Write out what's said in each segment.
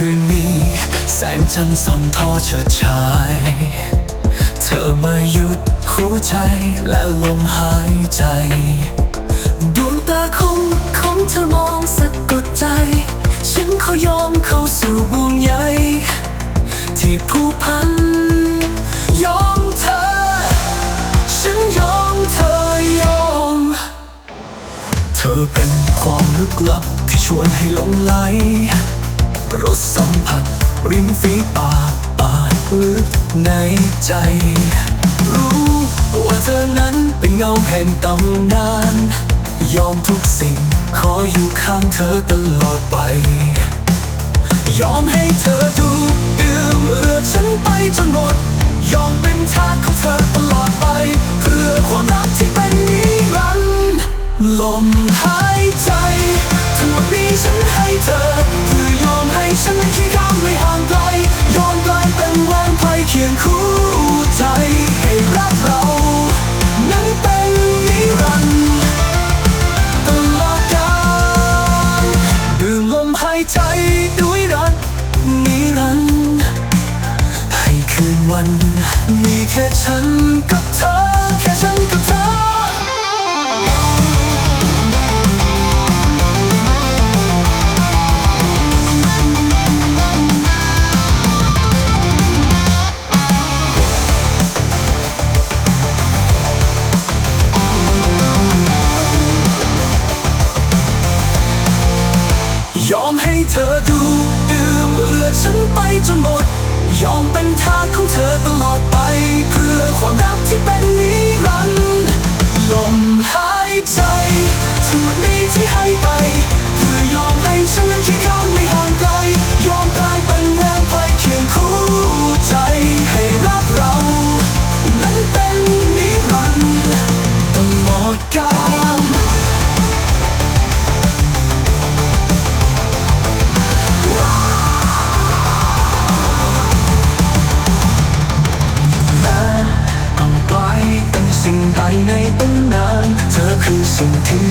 คือมีเส้นจันทร์ส่องทอเฉิดฉาย เธอมาหยุดหัวใจและลมหายใจ ดวงตาคงของเธอมองสะกดใจ ฉันขอยอมเข้าสู่วงใยที่ผูกพัน ยอมเธอ ฉันยอมเธอยอม เธอเป็นความลึกลับที่ชวนให้หลงไหล รสสัมผัส ริมฝีปากปาดลึกในใจ รู้ว่าเธอนั้นเป็นเงาแห่งตำนาน ยอมทุกสิ่ง ขออยู่ข้างเธอตลอดไป ยอมให้เธอดูดื่มเลือดฉันไปจนหมด ยอมเป็นทาสของเธอตลอดไป คียงคู่ใจให้รักเรานั้นเป็นนิรันดร์ตลอดกาลดื่มลมหายใจด้วยรักนิรันดร์ให้คืนวัน มีแค่ฉันกับเธอ ธอดูดื่มเลือดฉันไปจนหมด ยอมเป็นทาสของเธอตลอด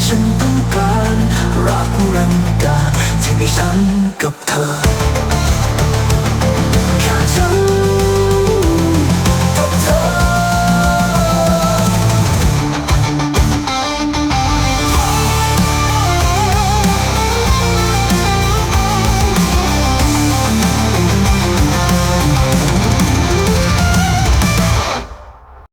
ฉันต้องการรักรังกาที่มีฉันกับเธอ